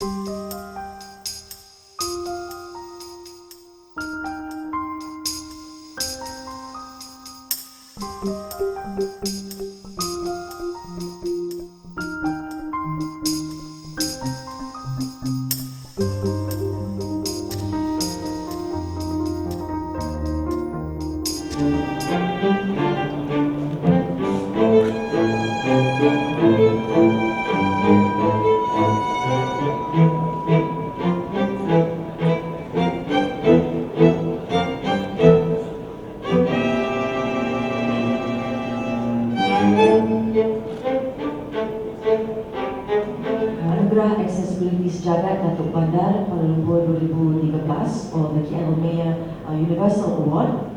Música Anugerah Accessibility Sejagat Datuk Bandar Kuala Lumpur 2013 or the KL Mayor Universal Award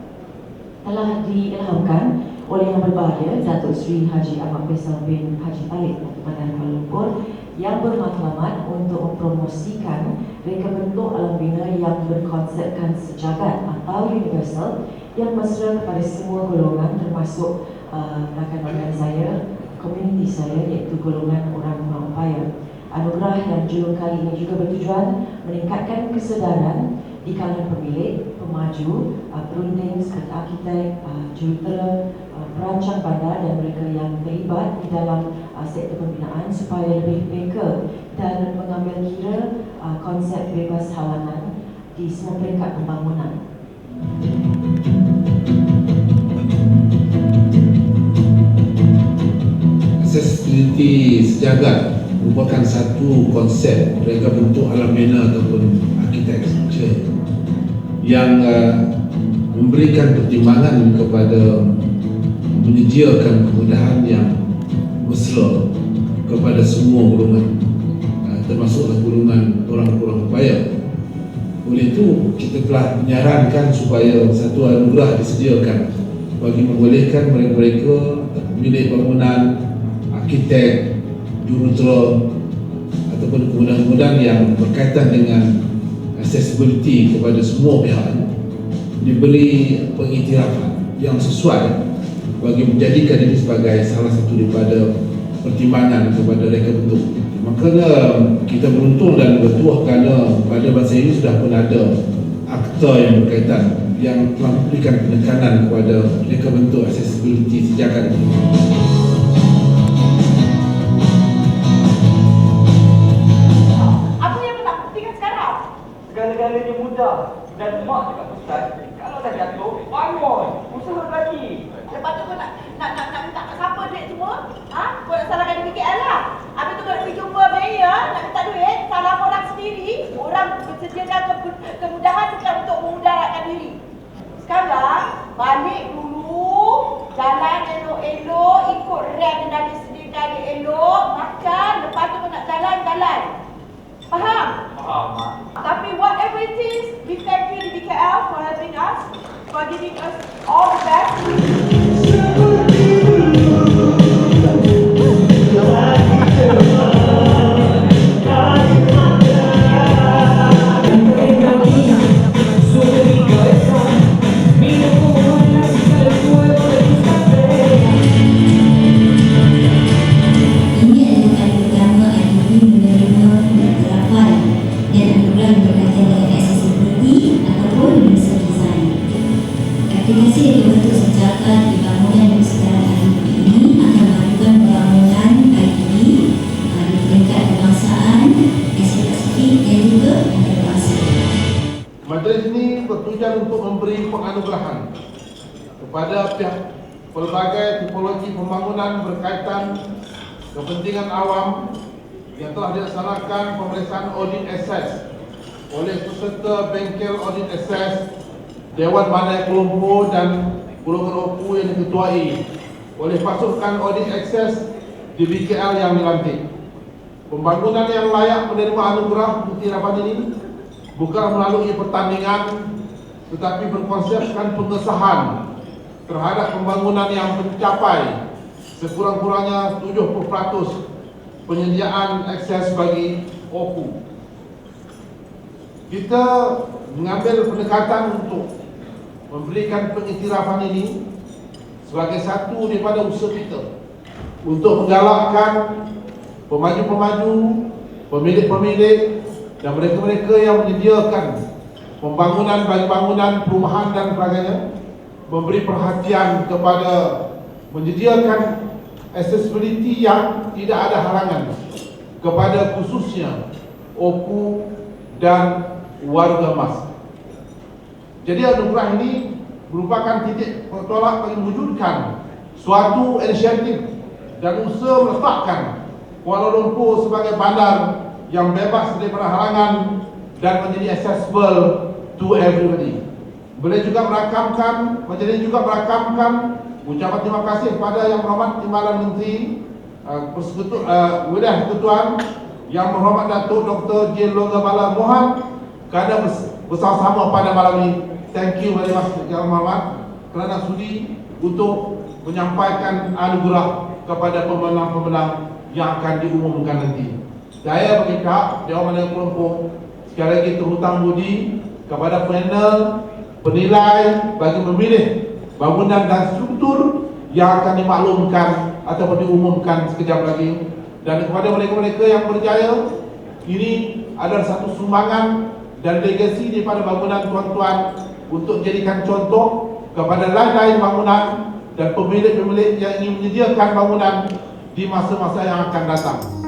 telah diilhamkan oleh Yang Berbahagia Datuk Seri Haji Ahmad Faisal bin Haji Talib Bandar Kuala Lumpur yang bermatlamat untuk mempromosikan reka bentuk alam bina yang berkonsepkan sejagat atau universal yang mesra kepada semua golongan termasuk uh, rakan-rakan saya, komuniti saya iaitu golongan orang-orang upaya. Anugerah yang julung kali ini juga bertujuan meningkatkan kesedaran di kalangan pemilik, pemaju, uh, perunding seperti arkitek, uh, jurutera, uh, perancang bandar dan mereka yang terlibat di dalam uh, sektor pembinaan supaya lebih peka dan mengambil kira uh, konsep bebas halangan di semua peringkat pembangunan. Accessibility sejagat merupakan satu konsep reka bentuk alam bina ataupun architecture yang uh, memberikan pertimbangan kepada menyediakan kemudahan yang mesra kepada semua golongan uh, termasuklah golongan orang-orang upaya. Oleh itu kita telah menyarankan supaya satu anugerah disediakan bagi membolehkan mereka-mereka pemilik bangunan arkitek, jurutera ataupun kemudahan-kemudahan yang berkaitan dengan accessibility kepada semua pihak diberi pengiktirafan yang sesuai bagi menjadikan ini sebagai salah satu daripada pertimbangan kepada reka bentuk. Makanya kita beruntung dan bertuah kerana pada masa ini sudah pun ada akta yang berkaitan yang telah memberikan penekanan kepada reka bentuk accessibility sejagat ini. Dan mak cakap pesan kalau dah jatuh, keep us bertujuan untuk memberi penganugerahan kepada pihak pelbagai tipologi pembangunan berkaitan kepentingan awam yang telah dilaksanakan pemeriksaan audit asas oleh peserta bengkel audit asas Dewan Bandar Kuala Lumpur dan Golongan Opu yang diketuai oleh pasukan audit akses di BKL yang dilantik. Pembangunan yang layak menerima anugerah bukti rapat ini bukan melalui pertandingan tetapi berkonsepkan pengesahan terhadap pembangunan yang mencapai sekurang-kurangnya 70% penyediaan akses bagi OPU. Kita mengambil pendekatan untuk memberikan pengiktirafan ini sebagai satu daripada usaha kita untuk menggalakkan pemaju-pemaju pemilik-pemilik dan mereka-mereka yang menyediakan pembangunan bagi bangunan perumahan dan sebagainya memberi perhatian kepada menyediakan accessibility yang tidak ada halangan kepada khususnya OPU dan warga mas. Jadi anugerah ini merupakan titik tolak bagi mewujudkan suatu inisiatif dan usaha meletakkan Kuala Lumpur sebagai bandar yang bebas daripada halangan dan menjadi accessible to everybody. Boleh juga merakamkan, menjadi juga merakamkan ucapan terima kasih kepada Yang Berhormat Timbalan Menteri uh, Persekutu, uh, Wilayah Persekutuan Yang Berhormat Datuk Dr. J. Loga Bala Mohan kerana bers- bersama-sama pada malam ini. Thank you very much Yang Berhormat kerana sudi untuk menyampaikan anugerah kepada pemenang-pemenang yang akan diumumkan nanti. Saya pihak Dewan Menengah Kuala Lumpur sekali lagi terhutang budi kepada panel penilai bagi memilih bangunan dan struktur yang akan dimaklumkan ataupun diumumkan sekejap lagi dan kepada mereka-mereka yang berjaya ini adalah satu sumbangan dan legasi daripada bangunan tuan-tuan untuk jadikan contoh kepada lain-lain bangunan dan pemilik-pemilik yang ingin menyediakan bangunan di masa-masa yang akan datang.